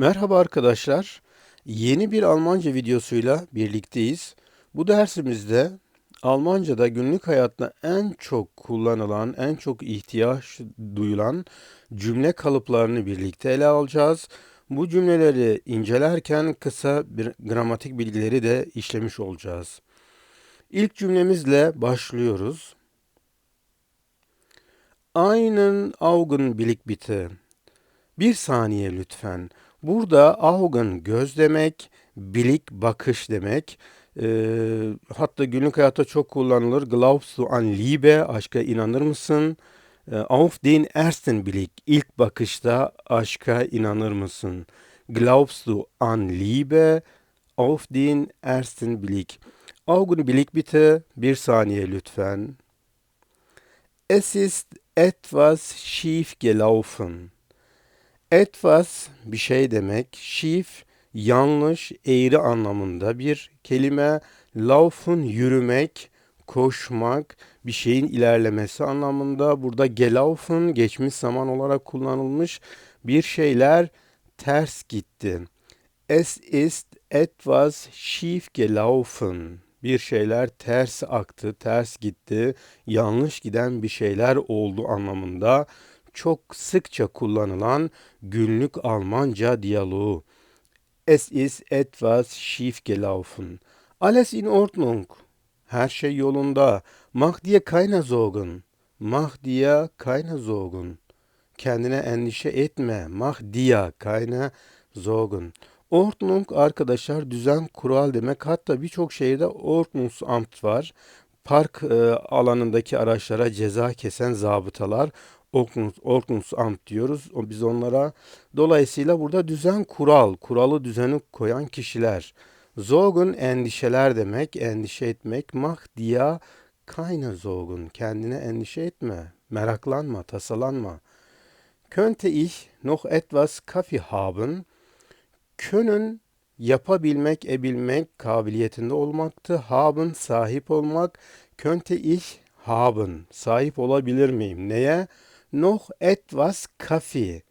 Merhaba arkadaşlar. Yeni bir Almanca videosuyla birlikteyiz. Bu dersimizde Almanca'da günlük hayatta en çok kullanılan, en çok ihtiyaç duyulan cümle kalıplarını birlikte ele alacağız. Bu cümleleri incelerken kısa bir gramatik bilgileri de işlemiş olacağız. İlk cümlemizle başlıyoruz. Einen Augenblick bitte. Bir saniye lütfen. Burada Augen göz demek, bilik bakış demek. Ee, hatta günlük hayatta çok kullanılır. Glaubst du an Liebe? Aşka inanır mısın? Ee, auf den ersten Blick. ilk bakışta aşka inanır mısın? Glaubst du an Liebe? Auf den ersten Blick. Augenblick bitte. Bir saniye lütfen. Es ist etwas schief gelaufen. Etwas bir şey demek. Schief yanlış, eğri anlamında bir kelime. Laufen yürümek, koşmak, bir şeyin ilerlemesi anlamında. Burada gelaufen geçmiş zaman olarak kullanılmış. Bir şeyler ters gitti. Es ist etwas schief gelaufen. Bir şeyler ters aktı, ters gitti, yanlış giden bir şeyler oldu anlamında çok sıkça kullanılan günlük Almanca diyaloğu. Es ist etwas schief gelaufen. Alles in Ordnung. Her şey yolunda. Mach dir keine Sorgen. Mach dir keine Sorgen. Kendine endişe etme. Mach dir keine Sorgen. Ordnung arkadaşlar düzen kural demek. Hatta birçok şehirde Ordnungsamt var. Park e, alanındaki araçlara ceza kesen zabıtalar. Ordnungs, Ordnungsamt diyoruz. Biz onlara dolayısıyla burada düzen kural, kuralı düzeni koyan kişiler. Sorgen endişeler demek, endişe etmek. Mach dir keine Sorgen. Kendine endişe etme, meraklanma, tasalanma. Könnte ich noch etwas Kaffee haben? Können yapabilmek, ebilmek kabiliyetinde olmaktı. Haben sahip olmak. Könnte ich haben sahip olabilir miyim? Neye? Noch etwas Kaffee.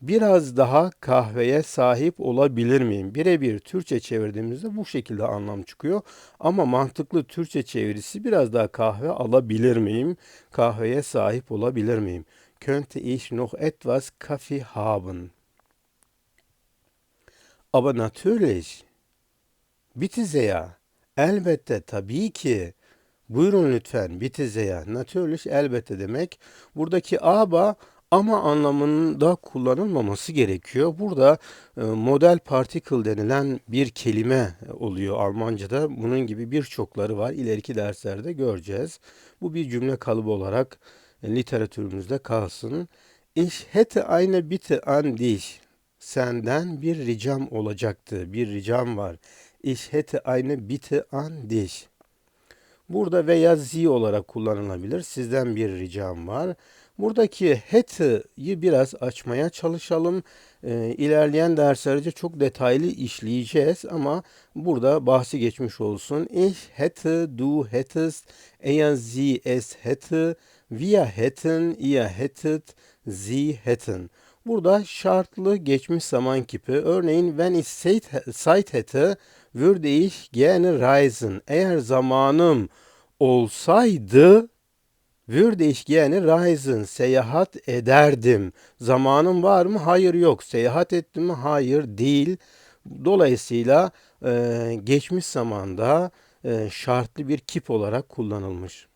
Biraz daha kahveye sahip olabilir miyim? Birebir Türkçe çevirdiğimizde bu şekilde anlam çıkıyor. Ama mantıklı Türkçe çevirisi biraz daha kahve alabilir miyim? Kahveye sahip olabilir miyim? Könnte ich noch etwas Kaffee haben? Aber natürlich. Bitte sehr. Elbette tabii ki. Buyurun lütfen bitizeya. Natürlich elbette demek. Buradaki aba ama anlamında kullanılmaması gerekiyor. Burada e, model particle denilen bir kelime oluyor Almanca'da. Bunun gibi birçokları var. İleriki derslerde göreceğiz. Bu bir cümle kalıbı olarak e, literatürümüzde kalsın. Ich hätte eine Bitte an dich. Senden bir ricam olacaktı. Bir ricam var. Ich hätte eine Bitte an dich. Burada veya z olarak kullanılabilir. Sizden bir ricam var. Buradaki hat'ı biraz açmaya çalışalım. Ee, ilerleyen derslerde çok detaylı işleyeceğiz ama burada bahsi geçmiş olsun. Ich hätte, du hättest, er, sie, es hätte, wir hätten, ihr hättet, sie hätten. Burada şartlı geçmiş zaman kipi. Örneğin when ich Zeit hätte, würde ich gerne reisen. Eğer zamanım olsaydı würde ich gerne reisen. Seyahat ederdim. Zamanım var mı? Hayır yok. Seyahat ettim mi? Hayır değil. Dolayısıyla e, geçmiş zamanda e, şartlı bir kip olarak kullanılmış.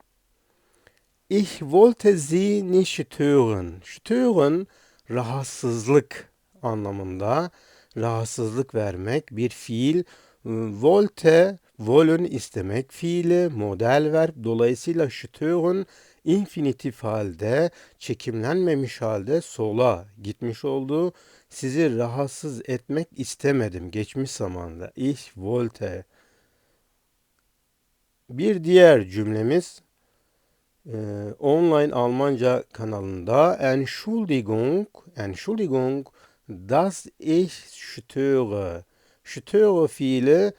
Ich wollte sie nicht stören. Stören rahatsızlık anlamında rahatsızlık vermek bir fiil. Wollte wollen istemek fiili, model verb. Dolayısıyla stören infinitif halde, çekimlenmemiş halde sola gitmiş oldu. Sizi rahatsız etmek istemedim geçmiş zamanda. Ich wollte. Bir diğer cümlemiz e, online Almanca kanalında Entschuldigung, Entschuldigung, dass ich störe. Störe fiili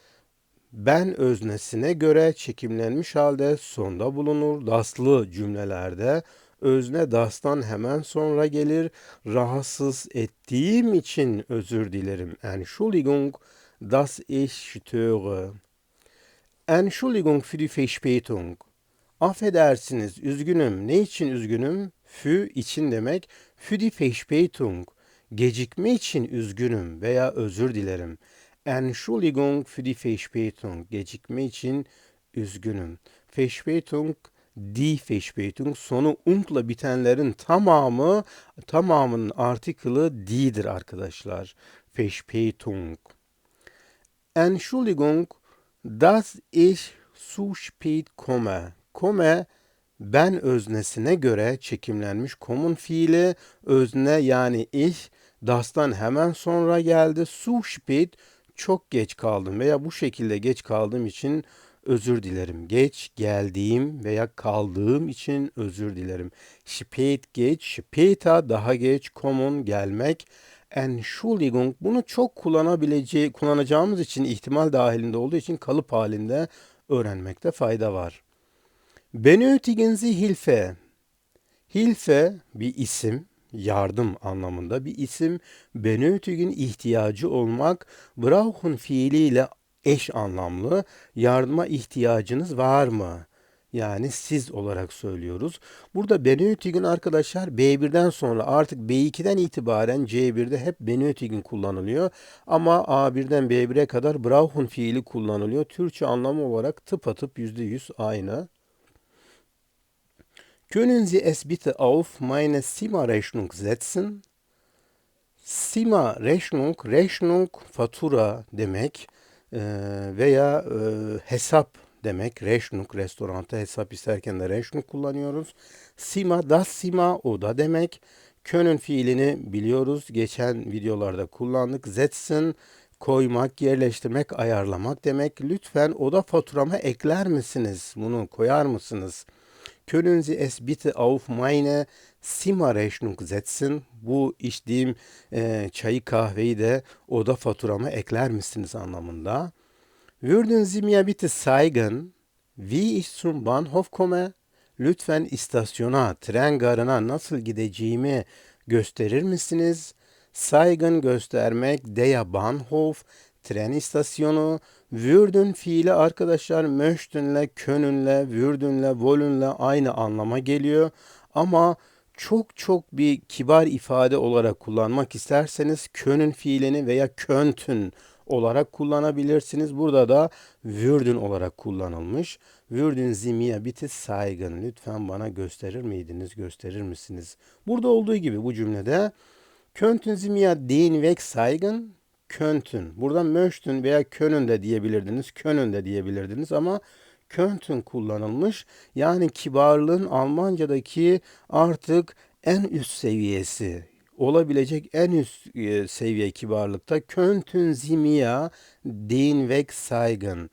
ben öznesine göre çekimlenmiş halde sonda bulunur. Daslı cümlelerde Özne dastan hemen sonra gelir. Rahatsız ettiğim için özür dilerim. Entschuldigung, dass ich störe. Entschuldigung für die Verspätung. Affedersiniz, üzgünüm. Ne için üzgünüm? Für için demek. Für die Verspätung. Gecikme için üzgünüm veya özür dilerim. Entschuldigung für die Verspätung. Gecikme için üzgünüm. Verspätung, die Verspätung. Sonu unkla bitenlerin tamamı, tamamının artikılı die'dir arkadaşlar. Verspätung. Entschuldigung, dass ich zu spät komme. Komme ben öznesine göre çekimlenmiş komun fiili özne yani ich dastan hemen sonra geldi. Zu spät çok geç kaldım veya bu şekilde geç kaldığım için özür dilerim. Geç geldiğim veya kaldığım için özür dilerim. Spät geç, später daha geç, kommen gelmek. Entschuldigung bunu çok kullanabileceği, kullanacağımız için ihtimal dahilinde olduğu için kalıp halinde öğrenmekte fayda var. Benötigen Sie Hilfe? Hilfe bir isim, yardım anlamında bir isim. Benötigen ihtiyacı olmak, brauchen fiiliyle eş anlamlı. Yardıma ihtiyacınız var mı? Yani siz olarak söylüyoruz. Burada benötigen arkadaşlar B1'den sonra artık B2'den itibaren C1'de hep benötigen kullanılıyor. Ama A1'den B1'e kadar brauchen fiili kullanılıyor. Türkçe anlamı olarak tıpatıp %100 aynı. Können Sie es bitte auf meine Zimmerrechnung setzen? Sima Rechnung, Rechnung fatura demek e, veya e, hesap demek. Rechnung restoranda hesap isterken de Rechnung kullanıyoruz. Sima das Sima o da demek. Können fiilini biliyoruz. Geçen videolarda kullandık. Setzen koymak, yerleştirmek, ayarlamak demek. Lütfen oda faturama ekler misiniz? Bunu koyar mısınız? Können Sie es bitte auf meine Zimmerrechnung setzen? Bu içtiğim e, çayı kahveyi de oda faturama ekler misiniz anlamında. Würden Sie mir bitte zeigen, wie ich zum Bahnhof komme? Lütfen istasyona, tren garına nasıl gideceğimi gösterir misiniz? Saygın göstermek, der Bahnhof, tren istasyonu, würden fiili arkadaşlar möchtenle, könünle, würdenle, wollenle aynı anlama geliyor. Ama çok çok bir kibar ifade olarak kullanmak isterseniz könün fiilini veya köntün olarak kullanabilirsiniz. Burada da würden olarak kullanılmış. Würden mir bitte zeigen. Lütfen bana gösterir miydiniz, gösterir misiniz? Burada olduğu gibi bu cümlede Sie mir den Weg zeigen? Köntün. Burada möchtün veya könün de diyebilirdiniz, könün de diyebilirdiniz ama köntün kullanılmış. Yani kibarlığın Almanca'daki artık en üst seviyesi olabilecek en üst e, seviye kibarlıkta köntün zimiya den weg zeigen.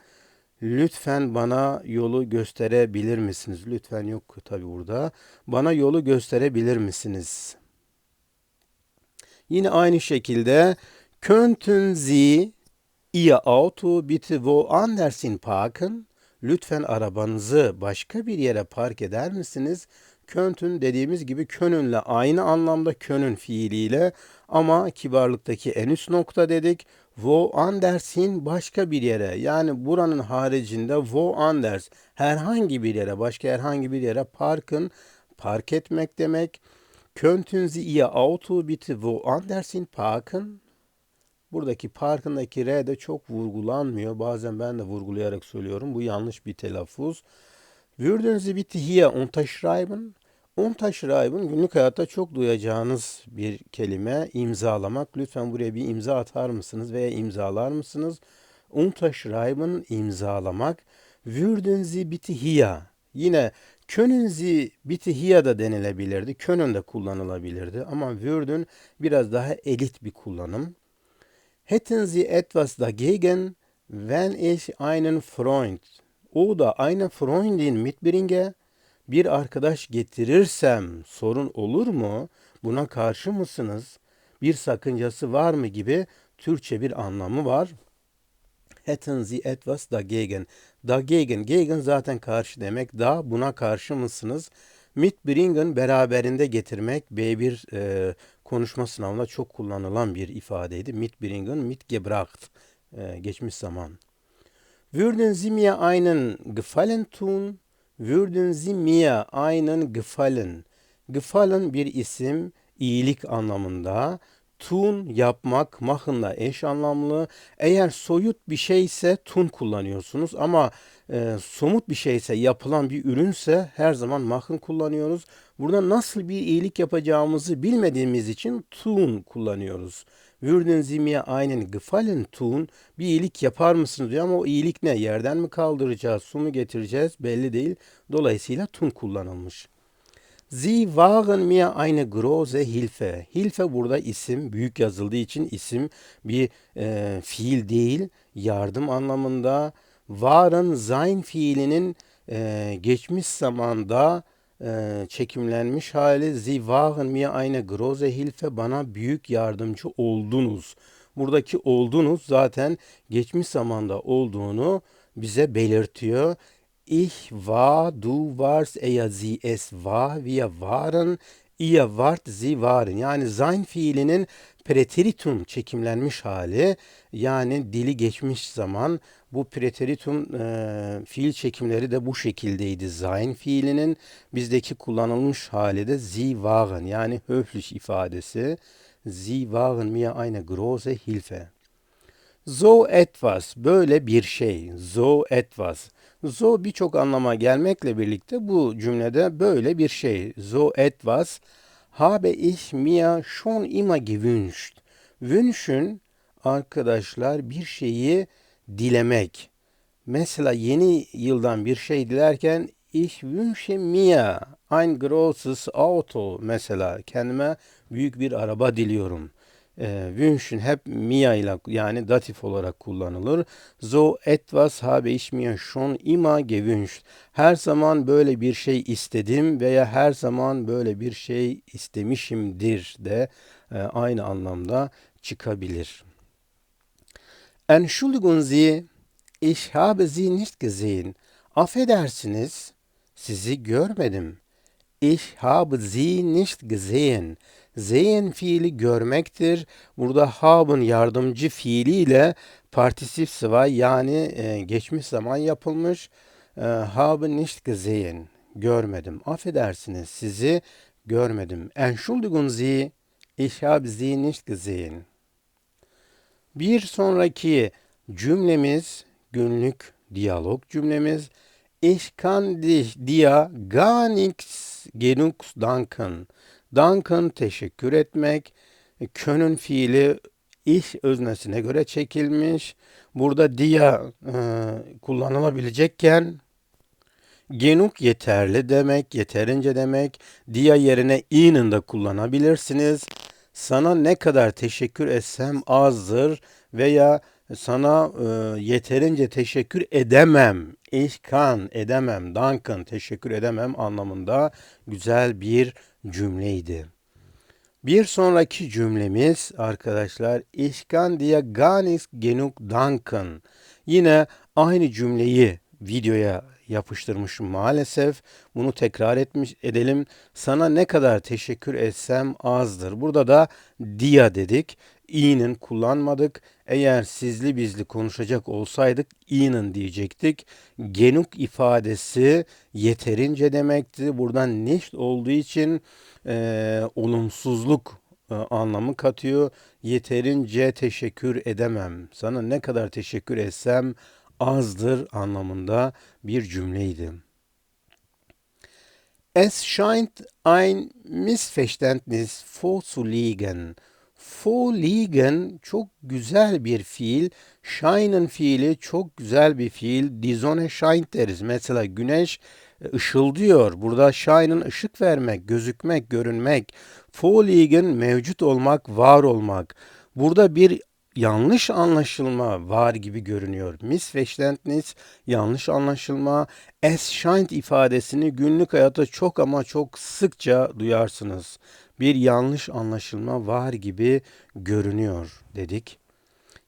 Lütfen bana yolu gösterebilir misiniz? Lütfen yok tabi burada. Bana yolu gösterebilir misiniz? Yine aynı şekilde könnten Sie Ihr Auto bitte woanders hin parken? Lütfen arabanızı başka bir yere park eder misiniz? Köntün dediğimiz gibi könünle aynı anlamda könün fiiliyle ama kibarlıktaki en üst nokta dedik. Woanders'in başka bir yere yani buranın haricinde woanders herhangi bir yere başka herhangi bir yere parkın park etmek demek. Könnten Sie Ihr Auto bitte woanders hin parken? Buradaki parkındaki R de çok vurgulanmıyor. Bazen ben de vurgulayarak söylüyorum. Bu yanlış bir telaffuz. Würden Sie bitte hier unterschreiben? Unterschreiben günlük hayatta çok duyacağınız bir kelime. imzalamak. Lütfen buraya bir imza atar mısınız veya imzalar mısınız? Unterschreiben imzalamak. Würden Sie bitte hier? Yine bitte hier da denilebilirdi. Können de kullanılabilirdi ama würden biraz daha elit bir kullanım. Hätten Sie etwas dagegen, wenn ich einen Freund oder eine Freundin mitbringe? Bir arkadaş getirirsem sorun olur mu? Buna karşı mısınız? Bir sakıncası var mı gibi Türkçe bir anlamı var. Hätten Sie etwas dagegen? Dagegen, gegen zaten karşı demek. Da buna karşı mısınız? Mitbringen beraberinde getirmek B1 e, konuşma sınavında çok kullanılan bir ifadeydi. Mitbringen, mitgebracht e, geçmiş zaman. Würden Sie mir einen Gefallen tun? Würden Sie mir einen Gefallen? Gefallen bir isim, iyilik anlamında. Tun yapmak, mahınla eş anlamlı. Eğer soyut bir şeyse tun kullanıyorsunuz ama e, somut bir şeyse, yapılan bir ürünse her zaman mahın kullanıyoruz. Burada nasıl bir iyilik yapacağımızı bilmediğimiz için tun kullanıyoruz. Würden Sie mir einen tun? Bir iyilik yapar mısınız diyor ama o iyilik ne? Yerden mi kaldıracağız, su mu getireceğiz belli değil. Dolayısıyla tun kullanılmış. Sie waren mir eine große Hilfe. Hilfe burada isim, büyük yazıldığı için isim bir e, fiil değil, yardım anlamında. Waren sein fiilinin e, geçmiş zamanda e, çekimlenmiş hali. Sie waren mir eine große Hilfe. Bana büyük yardımcı oldunuz. Buradaki oldunuz zaten geçmiş zamanda olduğunu bize belirtiyor. Ich war, du warst, er, sie, es war, wir waren, ihr wart, sie waren. Yani sein fiilinin preteritum çekimlenmiş hali yani dili geçmiş zaman bu preteritum e, fiil çekimleri de bu şekildeydi. Sein fiilinin bizdeki kullanılmış hali de sie waren yani höflich ifadesi. Sie waren mir eine große Hilfe. So etwas, böyle bir şey. So etwas. So birçok anlama gelmekle birlikte bu cümlede böyle bir şey. So etwas habe ich mir schon immer gewünscht. Wünschen arkadaşlar bir şeyi dilemek. Mesela yeni yıldan bir şey dilerken ich wünsche mir ein großes Auto mesela kendime büyük bir araba diliyorum. E, wünschen hep Mia ile yani datif olarak kullanılır. So etwas habe ich mir schon immer gewünscht. Her zaman böyle bir şey istedim veya her zaman böyle bir şey istemişimdir de e, aynı anlamda çıkabilir. Entschuldigen Sie, ich habe Sie nicht gesehen. Affedersiniz, sizi görmedim. Ich habe Sie nicht gesehen. Sehen fiili görmektir. Burada habe'ın yardımcı fiiliyle partisif sıva yani e, geçmiş zaman yapılmış. E, habe nicht gesehen. Görmedim. Affedersiniz sizi görmedim. Entschuldigen Sie, ich habe Sie nicht gesehen. Bir sonraki cümlemiz günlük diyalog cümlemiz. Ich kann dich dir gar nichts genug danken. Duncan teşekkür etmek. Könün fiili iş öznesine göre çekilmiş. Burada dia e, kullanılabilecekken genuk yeterli demek, yeterince demek. Dia yerine i'nin de kullanabilirsiniz. Sana ne kadar teşekkür etsem azdır veya sana e, yeterince teşekkür edemem. Ich kann edemem. Duncan teşekkür edemem anlamında güzel bir cümleydi. Bir sonraki cümlemiz arkadaşlar gar nicht genug danken. Yine aynı cümleyi videoya yapıştırmışım maalesef. Bunu tekrar etmiş edelim. Sana ne kadar teşekkür etsem azdır. Burada da dia dedik. İ'nin kullanmadık. Eğer sizli bizli konuşacak olsaydık i'nin diyecektik. Genuk ifadesi yeterince demekti. Buradan nicht olduğu için e, olumsuzluk e, anlamı katıyor. Yeterince teşekkür edemem. Sana ne kadar teşekkür etsem azdır anlamında bir cümleydi. Es scheint ein Missverständnis vorzuliegen. Vorliegen çok güzel bir fiil. Shine'ın fiili çok güzel bir fiil. Die Sonne scheint deriz. Mesela güneş e, ışıldıyor. Burada shine'ın ışık vermek, gözükmek, görünmek. Vorliegen mevcut olmak, var olmak. Burada bir yanlış anlaşılma var gibi görünüyor. Missverständnis yanlış anlaşılma. Es scheint ifadesini günlük hayatta çok ama çok sıkça duyarsınız. Bir yanlış anlaşılma var gibi görünüyor dedik.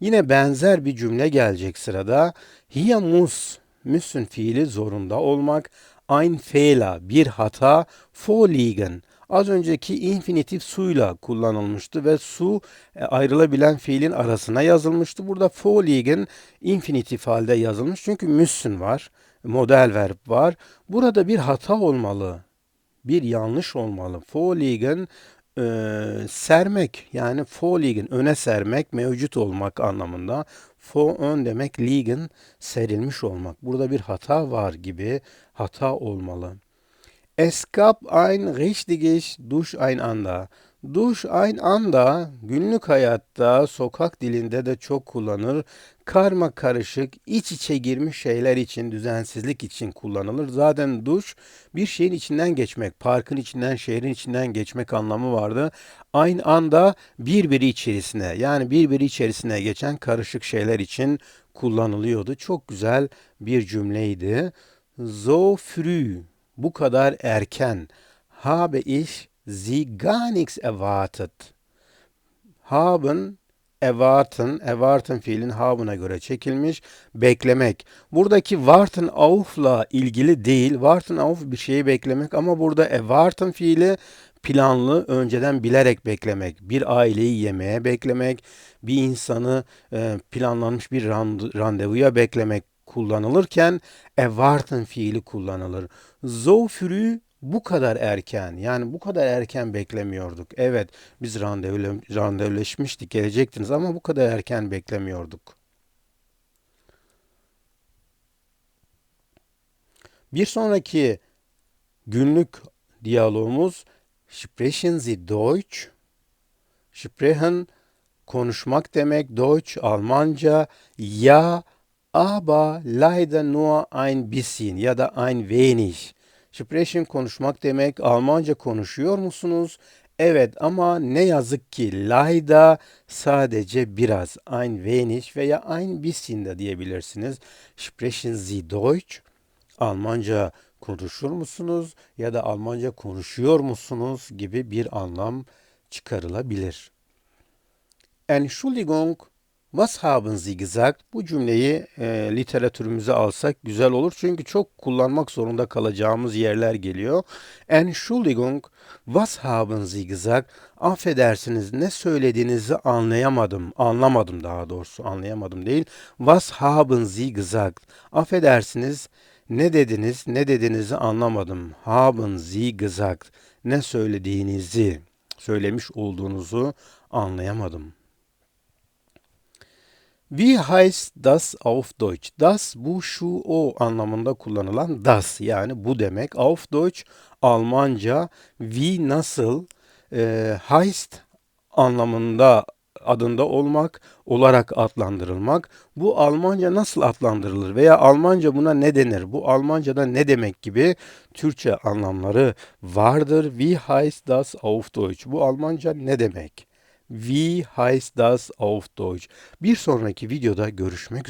Yine benzer bir cümle gelecek sırada. Hier muss, müssen fiili zorunda olmak. ein Fehler, bir hata, vorliegen. Az önceki infinitif suyla kullanılmıştı ve su e, ayrılabilen fiilin arasına yazılmıştı. Burada vorliegen infinitif halde yazılmış çünkü müssen var, model verb var. Burada bir hata olmalı, bir yanlış olmalı. Vorliegen e, sermek yani vorliegen öne sermek, mevcut olmak anlamında. Vor ön demek liegen serilmiş olmak. Burada bir hata var gibi hata olmalı. Es gab ein richtiges Durcheinander. Durcheinander günlük hayatta, sokak dilinde de çok kullanılır. Karma karışık, iç içe girmiş şeyler için, düzensizlik için kullanılır. Zaten duş bir şeyin içinden geçmek, parkın içinden, şehrin içinden geçmek anlamı vardı. Aynı anda birbiri içerisine, yani birbiri içerisine geçen karışık şeyler için kullanılıyordu. Çok güzel bir cümleydi. So früh bu kadar erken habe ich sie gar nichts erwartet. Haben erwarten, erwarten fiilin haben'a göre çekilmiş. Beklemek. Buradaki warten auf'la ilgili değil. Warten auf bir şeyi beklemek ama burada erwarten fiili planlı, önceden bilerek beklemek. Bir aileyi yemeğe beklemek, bir insanı e, planlanmış bir randevuya beklemek kullanılırken erwarten fiili kullanılır. So früh bu kadar erken yani bu kadar erken beklemiyorduk. Evet biz randevule, randevuleşmiştik gelecektiniz ama bu kadar erken beklemiyorduk. Bir sonraki günlük diyalogumuz Sprechen Sie Deutsch? Sprechen konuşmak demek Deutsch Almanca ya aber leider nur ein bisschen ya da ein wenig. Sprechen konuşmak demek. Almanca konuşuyor musunuz? Evet ama ne yazık ki leider sadece biraz ein wenig veya ein bisschen de diyebilirsiniz. Sprechen Sie Deutsch? Almanca konuşur musunuz ya da Almanca konuşuyor musunuz gibi bir anlam çıkarılabilir. Entschuldigung, Sie gesagt? Bu cümleyi e, literatürümüze alsak güzel olur. Çünkü çok kullanmak zorunda kalacağımız yerler geliyor. Entschuldigung, was haben Sie gesagt? Affedersiniz ne söylediğinizi anlayamadım. Anlamadım daha doğrusu anlayamadım değil. Was haben Sie gesagt? Affedersiniz ne dediniz ne dediğinizi anlamadım. Haben Sie gesagt? Ne söylediğinizi, söylemiş olduğunuzu anlayamadım. Wie heißt das auf Deutsch? Das bu şu o anlamında kullanılan das yani bu demek. Auf Deutsch Almanca wie nasıl e, heißt anlamında adında olmak, olarak adlandırılmak. Bu Almanca nasıl adlandırılır veya Almanca buna ne denir? Bu Almanca'da ne demek gibi Türkçe anlamları vardır. Wie heißt das auf Deutsch? Bu Almanca ne demek? Wie heißt das auf Deutsch? Bir sonraki videoda görüşmek üzere.